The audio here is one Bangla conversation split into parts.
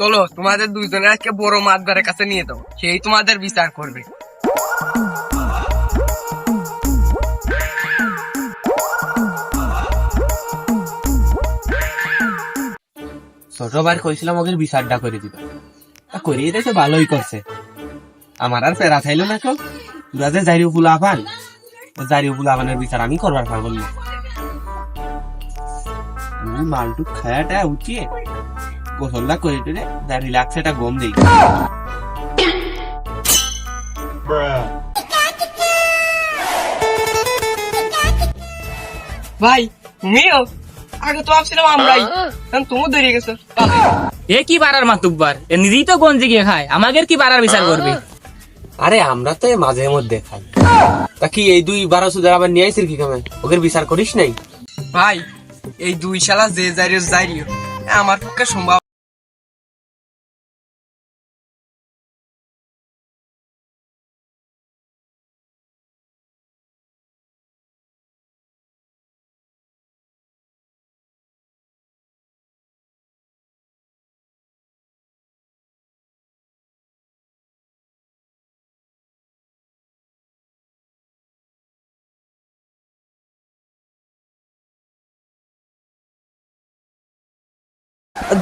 চলো, তোমাদের দুইজনে আজকে বড় মাতবারের কাছে নিয়ে দাও সেই তোমাদের বিচার করবে। ছোটবার কইছিলাম ওকে বিচারটা করে দিবা করিয়ে দিয়েছে, ভালোই করছে। আমার আর ফেরা চাইলো না কেউ। তোরা যে জারিও ফুলা ও জারিও ফুলা পানের বিচার আমি করবার পারব না। আমি মালটু খায়াটা উঠিয়ে গোসলটা করে টেনে যা রিল্যাক্স একটা গম দিই। ভাই তুমিও আগে তো ভাবছিলাম আমরাই। এখন তুমিও দাঁড়িয়ে গেছো। এ কি পাড়ার মাতুব্বার? এ নিজেই তো গঞ্জি গিয়ে খায়। আমাদের কি পাড়ার বিচার করবে? আরে আমরা তো মাঝে মধ্যে খাই। তা কি এই দুই বারো সুদের আবার নিয়ে আইসির কি কামে ওকে বিচার করিস নাই? ভাই এই দুই শালা যে জারিও জারিও আমার পক্ষে সম্ভব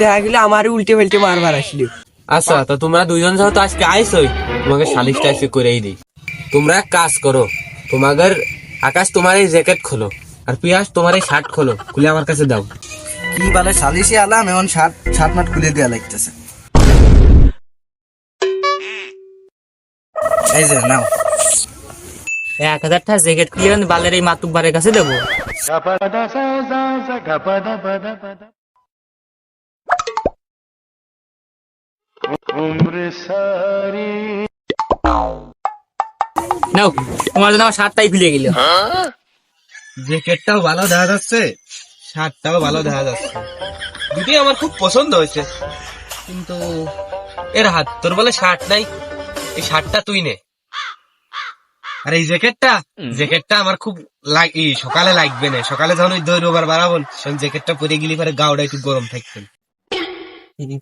দেখা গেলে আমারই উল্টে ফেলটে মারবার আসলি। আচ্ছা তো তোমরা দুইজন তো আজকে আইসই তোমাকে সালিশটা আজকে করেই দিই। তোমরা কাজ করো তোমাদের আকাশ তোমার এই জ্যাকেট খোলো আর পিয়াস তোমার এই শার্ট খোলো খুলে আমার কাছে দাও। কি বলে সালিশি আলাম এমন শার্ট শার্ট মাট খুলে দেওয়া লাগতেছে। এই যে নাও। এক হাজার টাকা জ্যাকেট খুলে বালের এই মাতুব্বারের কাছে দেবো। নাও তোমার জন্য আমার শার্টটাই খুলে গেল। জ্যাকেটটাও ভালো দেখা যাচ্ছে শার্টটাও ভালো দেখা যাচ্ছে। দুটোই আমার খুব পছন্দ হয়েছে কিন্তু এর হাত তোর বলে শার্ট নাই এই শার্টটা তুই নে। আর এই জ্যাকেটটা জ্যাকেটটা আমার খুব লাগ- ই, সকালে লাগবে না সকালে যখন ওই দৌড় ওভার বাড়াবো তখন জ্যাকেটটা পরে গেলে পরে গাওটা একটু গরম থাকবে।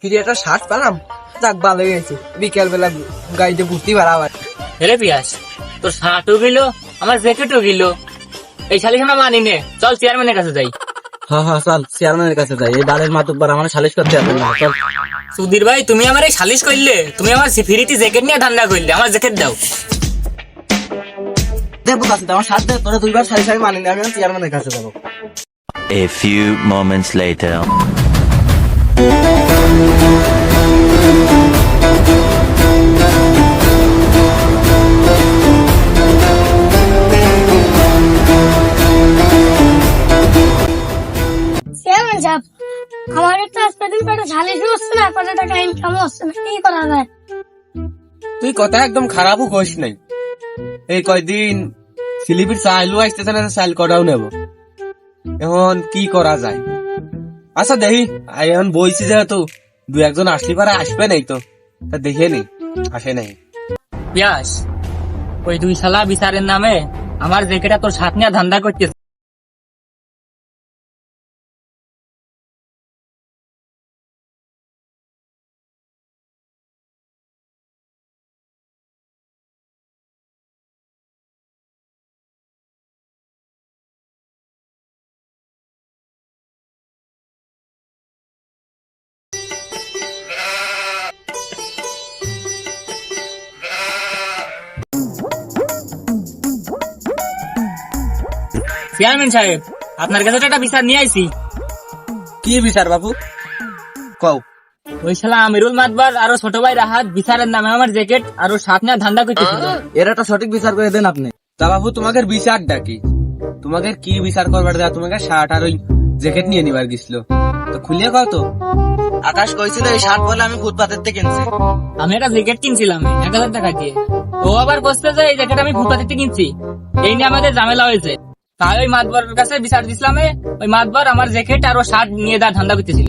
ফিরে একটা শার্ট পেলাম যাক ভালো গেছে বিকেল বেলা গাড়িতে ঘুরতে পারাবার হেরে পিয়াস তোর শার্টও গেল আমার জ্যাকেটও গেল। এই শালিশ আমরা মানি নে। চল চেয়ারম্যানের কাছে যাই। হ্যাঁ হ্যাঁ চল চেয়ারম্যানের কাছে যাই। এই বালের মাতুব্বার আমার সালিশ করতে হবে না। চল। সুধীর ভাই তুমি আমার এই সালিশ করলে তুমি আমার ফিরিটি জ্যাকেট নিয়ে ধান্দা করলে আমার জ্যাকেট দাও। দেবো কাছে আমার শার্ট দে তোরা দুইবার সারি সারি মানিনি আমি চেয়ারম্যানের কাছে যাব। A few moments later. আমার ঝালিশ হচ্ছে না কোনো টাকা ইনকাম হচ্ছে? না কি করা যায়? তুই কথা একদম খারাপও কইস নাই। এই কয়দিন সিলিপির চাইলও আসতেছে না চাইল কটাও নেব। এখন কি করা যায়? আচ্ছা দেখি এখন বইছি যেহেতু দু একজন আসলি পারে আসবে নাই তো তা দেখে নি আসে নাই। পিয়াস ওই দুই শালা বিচারের নামে আমার জ্যাকেটটা তোর সাথ নিয়ে ধান্দা করতেছে। চেয়ারম্যান সাহেব আপনার কাছে একটা বিচার নিয়ে আইছি। কি বিচার বাবু কও। ওই শালা আমিরুল মাতবার আরও ছোট ভাই রাহাত বিচারের নামে আমার জ্যাকেট আর সাথ নিয়ে ধান্দা করতেছিল। এর একটা সঠিক বিচার করে দেন আপনি। তা বাবু তোমাদের বিচারটা কি? তোমাদের কি বিচার করবার দেওয়া তোমাকে শার্ট আর ওই জ্যাকেট নিয়ে নিবার গেছিল। তো খুলে কও তো। আকাশ কইছিল এই শার্ট বলে আমি ফুটপাতের থেকে কিনছি। আমি একটা জ্যাকেট কিনছিলাম এক হাজার টাকা দিয়ে। ও আবার বসতে যে এই জ্যাকেট আমি ফুটপাতের থেকে কিনছি। এই নিয়ে আমাদের ঝামেলা হয়েছে। তাই ওই মাতবরের কাছে বিচার দিছিলাম ওই মাতবর আমার জ্যাকেট আর ও শার্ট নিয়ে দা ধান্দা করতেছিল।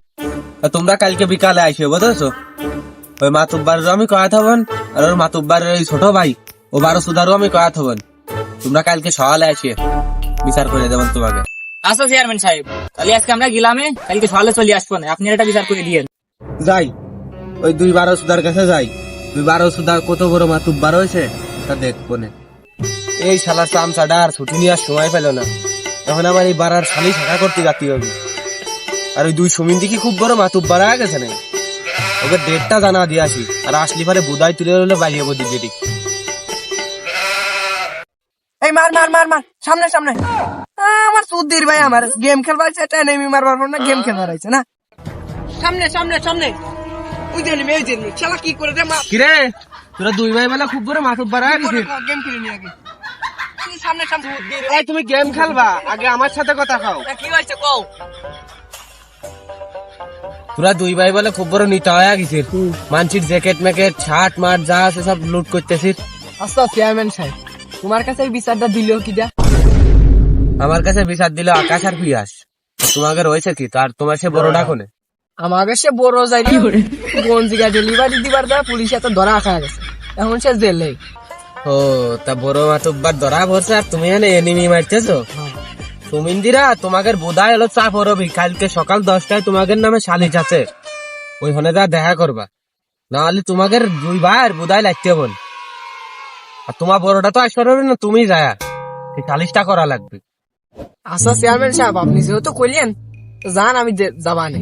তোমরা কালকে বিকালে আইসো বুঝেছ? ওই মাতুব্বার আমি কয়াত হবেন আর ওর মাতুব্বার ওই ছোট ভাই ও বারো সুদারও আমি কয়াত হবেন। তোমরা কালকে সকালে আসিয়ে বিচার করে দেবেন তোমাকে। আচ্ছা চেয়ারম্যান সাহেব। তাহলে আজকে আমরা গেলামে কালকে সকালে চলে আসব না আপনি একটা বিচার করে দিয়ে যাই ওই দুই বারো সুদার কাছে যাই। দুই বারো সুদা কত বড় মাতুব্বার হয়েছে তা দেখব না। এই শালার চামচাটা আর ছুটি নেওয়ার সময় পেল না। এখন আমার এই বাড়ার শালি শাখা করতে যাতে হবে। আর ওই দুই সুমিন দেখি খুব বড় মাতুব্বার হয়ে গেছে না ওকে ডেটটা জানা দিয়ে আসি। আর আসলি পারে বুদাই তুলে হলে বাইরে বদি যেটি এই মার মার মার মার সামনে সামনে। আমার সুদ্দির ভাই আমার গেম খেলবার চাইছে এনিমি মারবার না গেম খেলবার আছে না। সামনে সামনে সামনে। ওই যে এনিমি ওই যে enemy। কি করে রে মা? তোরা দুই ভাই বেলা খুব বড় মাতুব্বার হয়ে গেছে। গেম খেলে নি আগে। সামনে সামনে এই তুমি গেম খেলবা। আগে আমার সাথে কথা খাও। কি হয়েছে কও? তোরা দুই ভাই বলে খুব বড় নিতে হয়ে গেছিস। মানসির জ্যাকেট ম্যাকেট শার্ট মার্ট যা আছে সব লুট করতেছিস। আচ্ছা চেয়ারম্যান সাহেব তোমার কাছে বিচারটা দিলেও কি দা আমার কাছে বিচার দিল আকাশ আর পিয়াস। তোমাকে রয়েছে কি? তার তোমার সে বড়টা কোনে আমাকে সে বড় যাই কোন জায়গায় ডেলিভারি দিবার দ্বারা পুলিশে তো ধরা রাখা গেছে। এখন সে জেলে। ও তা বড় মাতুব্বার ধরা পড়ছে আর তুমি এনে এনিমি মারতেছো? সুমিন্দিরা তোমাদের বোধায় হলো চাপ হরবি কালকে সকাল দশটায় তোমাদের নামে সালিশ আছে ওইখানে যা দেখা করবা। নাহলে তোমাদের দুই ভাই বোধায় লাগতে বল আর তোমার বড়টা তো আসতে পারবে না তুমি যায়। এই সালিশটা করা লাগবে। আচ্ছা চেয়ারম্যান সাহেব আপনি যেহেতু করলেন যান আমি যাবানে।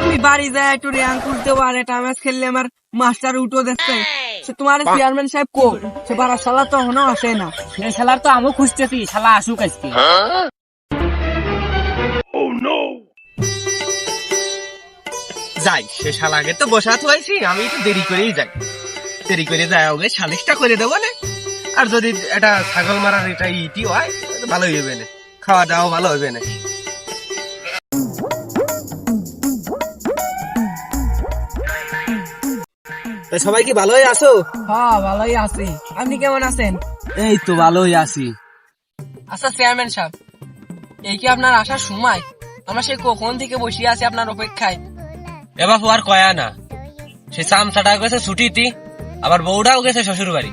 তুমি বাড়ি যায় একটু র্যাঙ্ক খুলতে পারে ম্যাচ খেললে আমার মাস্টার উঠো দেখতে। সে তোমার চেয়ারম্যান সাহেব কো সে বারা সালা তো এখনও আসে না। এই শালার তো আমিও খুঁজতেছি শালা আসুক আজকে। যাই সে শালাকে তো বসাতে হয়েছি আমি একটু দেরি করেই যাই। দেরি করে যাই ওকে সালিশটা করে দেবো না? আর যদি এটা ছাগল মারার এটা ইটি হয় ভালোই হবে না। খাওয়া দাওয়া ভালো হবে না। সবাই কি ভালোই আছো? হ্যাঁ ভালোই আছি। আপনি কেমন আছেন? এই তো ভালোই আছি। আচ্ছা চেয়ারম্যান সাহেব এই কি আপনার আসার সময়? আমরা সেই কখন থেকে বসে আছি আপনার অপেক্ষায়? এবার আর কয়া না। সে চামচাটা গেছে ছুটিতি আবার বউটাও গেছে শ্বশুর বাড়ি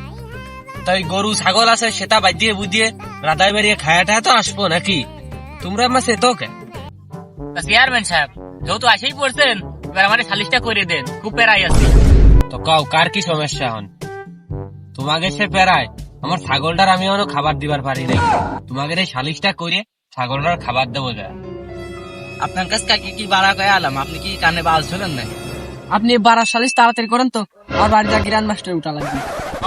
তাই গরু ছাগল আছে সেটা বাজিয়ে বুঝিয়ে রাধাই বেরিয়ে খায়াটা তো আসব নাকি? তোমরা আমার সে তো কে চেয়ারম্যান সাহেব যেহেতু আসেই পড়ছেন এবার আমার সালিশটা করে দেন। খুব পেরাই আছি। তো কও কার কি সমস্যা হন তোমাকে সে পেরায় আমার ছাগলটার আমি এখনও খাবার দিবার পারি নাই। তোমাকে এই সালিশটা করে ছাগলটার খাবার দেবো যা। আপনার কাছে কাকে কি বাড়া কয়ে আলাম? আপনি কি কানে বাজ ছিলেন না আপনি বারার সালিশ তাড়াতাড়ি করেন তো আর বাড়ি যা গ্রান্ড মাস্টার উঠা লাগবে।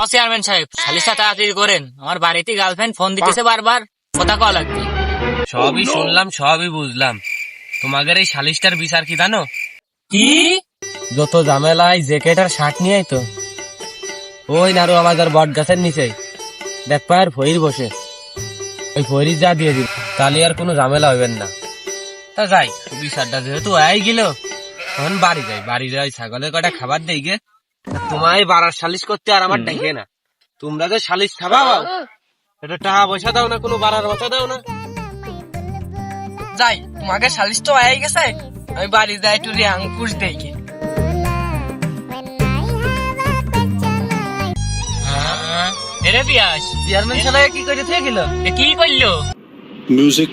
ও চেয়ারম্যান সাহেব সালিশটা তাড়াতাড়ি করেন। আমার বাড়িতে গার্লফ্রেন্ড ফোন দিতেছে বারবার কথা কওয়া লাগবে। সবই শুনলাম সবই বুঝলাম। তোমাদের এই সালিশটার বিচার কি জানো? কি? যত ঝামেলায় জ্যাকেট আর শার্ট নিয়ে তো ওই নারু আমাদের বট গাছের নিচে। দেখ পায়ের ভইর বসে। ওই ভইরি যা দিয়ে দিল তাহলে আর কোনো ঝামেলা হইবেন না। তা যাই বিচারটা যেহেতু আই গেল, তখন বাড়ি যাই। বাড়ি যাই ছাগলের কটা খাবার দেই গে। তোমায় বাড়ার সালিশ করতে আর আমার ডাকে না। তোমরা যে সালিশ খাবা এটা টাকা পয়সা দাও না, কোনো বাড়ার মতো দাও না। যাই, তোমাকে সালিশ তো আই গেছে। আমি বাড়ি যাই, একটু রিয়াং পুষ দেই এরে পিয়াস চেয়ারম্যান সাহেব কি করে থেকে গেল এ কি করল? Music.